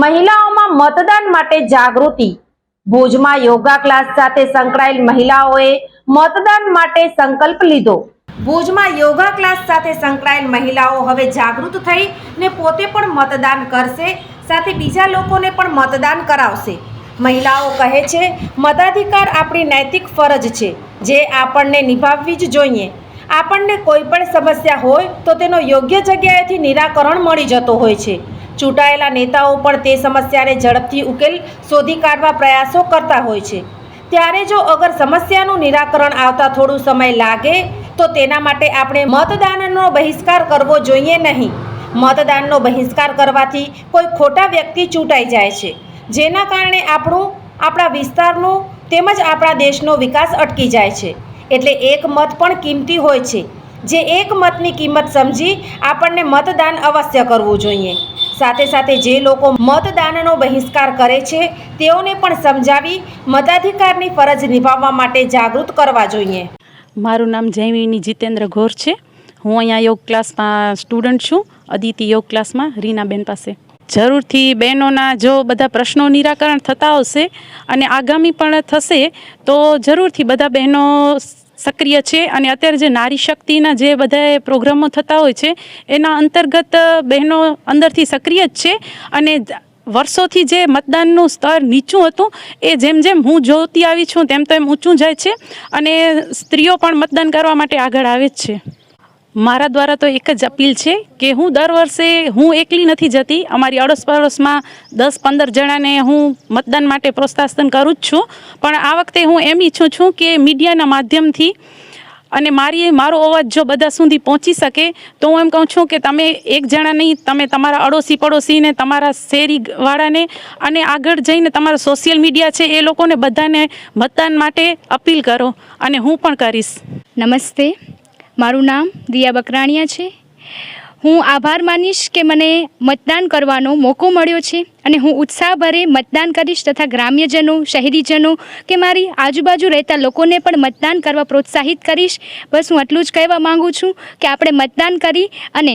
મહિલાઓમાં મતદાન માટે જાગૃતિ. ભુજમાં યોગા ક્લાસ સાથે સંકળાયેલ મહિલાઓએ મતદાન માટે સંકલ્પ લીધો. ભુજમાં યોગા ક્લાસ સાથે સંકળાયેલ મહિલાઓ હવે જાગૃત થઈ ને પોતે પણ મતદાન કરશે, સાથે બીજા લોકોને પણ મતદાન કરાવશે. મહિલાઓ કહે છે, મતાધિકાર આપણી નૈતિક ફરજ છે, જે આપણને નિભાવવી જ જોઈએ. આપણને કોઈ પણ સમસ્યા હોય તો તેનો યોગ્ય જગ્યાએથી નિરાકરણ મળી જતો હોય છે. ચૂંટાયેલા નેતાઓ પણ તે સમસ્યાને ઝડપથી ઉકેલ શોધી કાઢવા પ્રયાસો કરતા હોય છે. ત્યારે જો અગર સમસ્યાનું નિરાકરણ આવતા થોડું સમય લાગે, તો તેના માટે આપણે મતદાનનો બહિષ્કાર કરવો જોઈએ નહીં. મતદાનનો બહિષ્કાર કરવાથી કોઈ ખોટા વ્યક્તિ ચૂંટાઈ જાય છે. જેના કારણે આપણું, આપણા વિસ્તારનું તેમજ આપણા દેશનો વિકાસ અટકી જાય છે. એટલે એક મત પણ કિંમતી હોય છે. જે એક મતની કિંમત સમજી આપણને મતદાન અવશ્ય કરવું જોઈએ. સાથે સાથે જે લોકો મતદાનનો બહિષ્કાર કરે છે, તેઓને પણ સમજાવી મતાધિકારની ફરજ નિભાવવા માટે જાગૃત કરવા જોઈએ. મારું નામ જૈમિની જીતેન્દ્ર ઘોર છે. હું અહીંયા યોગ ક્લાસમાં સ્ટુડન્ટ છું. અદિતિ યોગ ક્લાસમાં, રીનાબેન પાસે. જરૂરથી બહેનોના જો બધા પ્રશ્નો નિરાકરણ થતા હશે અને આગામી પણ થશે, તો જરૂરથી બધા બહેનો સક્રિય છે અને અત્યારે જે નારી શક્તિના જે બધા પ્રોગ્રામો થતા હોય છે, એના અંતર્ગત બહેનો અંદરથી સક્રિય જ છે અને વર્ષોથી જે મતદાનનું સ્તર નીચું હતું, એ જેમ જેમ હું જોતી આવી છું, તેમ તેમ ઊંચું જાય છે અને સ્ત્રીઓ પણ મતદાન કરવા માટે આગળ આવે જ છે. મારા દ્વારા તો એક જ અપીલ છે કે હું દર વર્ષે હું એકલી નથી જતી. અમારી અડોશ પડોશમાં દસ પંદર જણાને હું મતદાન માટે પ્રોત્સાહન કરું જ છું. પણ આ વખતે હું એમ ઈચ્છું છું કે મીડિયાના માધ્યમથી અને મારી મારો અવાજ જો બધા સુધી પહોંચી શકે, તો હું એમ કહું છું કે તમે એક જણા નહીં, તમે તમારા અડોશી પડોશીને તમારા શેરીવાળાને અને આગળ જઈને તમારા સોશિયલ મીડિયા છે એ લોકોને બધાને મતદાન માટે અપીલ કરો અને હું પણ કરીશ. નમસ્તે. મારું નામ દિયા બકરાણીયા છે. હું આભાર માનીશ કે મને મતદાન કરવાનો મોકો મળ્યો છે અને હું ઉત્સાહભરે મતદાન કરીશ તથા ગ્રામ્યજનો, શહેરીજનો કે મારી આજુબાજુ રહેતા લોકોને પણ મતદાન કરવા પ્રોત્સાહિત કરીશ. બસ હું આટલું જ કહેવા માગું છું કે આપણે મતદાન કરી અને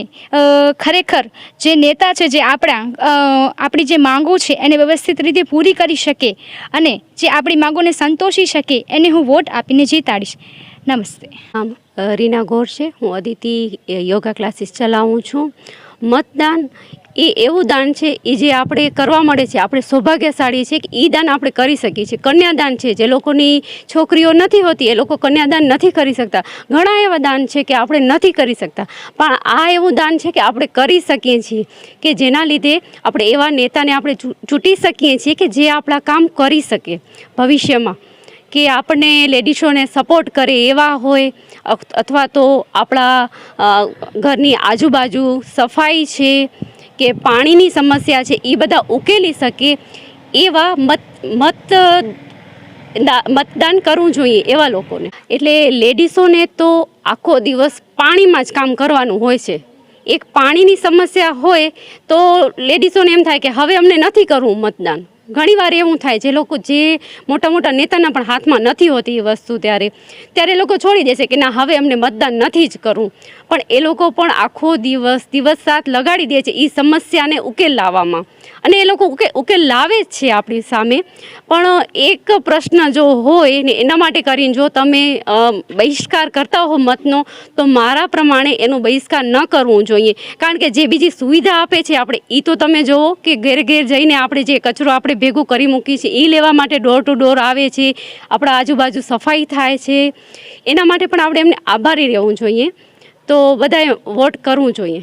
ખરેખર જે નેતા છે, જે આપણા આપણી જે માંગો છે એને વ્યવસ્થિત રીતે પૂરી કરી શકે અને જે આપણી માંગોને સંતોષી શકે એને હું વોટ આપીને જીતાડીશ. નમસ્તે. આમ રીના ગોર છે. હું અદિતિ યોગા ક્લાસીસ ચલાવું છું. મતદાન એ એવું દાન છે એ જે આપણે કરવા મળે છે, આપણે સૌભાગ્યશાળી છે કે એ દાન આપણે કરી શકીએ છીએ. કન્યાદાન છે, જે લોકોની છોકરીઓ નથી હોતી, એ લોકો કન્યાદાન નથી કરી શકતા. ઘણા એવા દાન છે કે આપણે નથી કરી શકતા. પણ આ એવું દાન છે કે આપણે કરી શકીએ છીએ કે જેના લીધે આપણે એવા નેતાને આપણે ચૂંટી શકીએ છીએ કે જે આપણા કામ કરી શકે ભવિષ્યમાં. કે આપણને લેડીઝોને સપોર્ટ કરે એવા હોય અથવા તો આપણા ઘરની આજુબાજુ સફાઈ છે, કે પાણીની સમસ્યા છે, એ બધા ઉકેલી શકે એવા મત મત મતદાન કરવું જોઈએ એવા લોકોને. એટલે લેડીઝોને તો આખો દિવસ પાણીમાં જ કામ કરવાનું હોય છે. એક પાણીની સમસ્યા હોય તો લેડીઝોને એમ થાય કે હવે અમને નથી કરવું મતદાન. ઘણીવાર એવું થાય જે લોકો જે મોટા મોટા નેતાના પણ હાથમાં નથી હોતી એ વસ્તુ ત્યારે. ત્યારે લોકો છોડી દેશે કે ના, હવે અમને મતદાન નથી જ કરવું. પણ એ લોકો પણ આખો દિવસ દિવસ સાથ લગાડી દે છે એ સમસ્યાને ઉકેલ લાવવામાં. અને એ લોકો ઉકેલ લાવે જ છે આપણી સામે. પણ, એક પ્રશ્ન જો હોય ને એના માટે કરીને જો તમે બહિષ્કાર કરતા હો મતનો, તો મારા પ્રમાણે એનો બહિષ્કાર ન કરવું જોઈએ. કારણ કે જે બીજી સુવિધા આપે છે આપણે એ તો તમે જુઓ કે ઘેર ઘેર જઈને આપણે જે કચરો આપણે ભેગો કરી મૂકીએ છીએ એ લેવા માટે ડોર ટુ ડોર આવે છે, આપણા આજુબાજુ સફાઈ થાય છે. એના માટે પણ આપણે એમને આભારી રહેવું જોઈએ. તો બધાએ વોટ કરવું જોઈએ.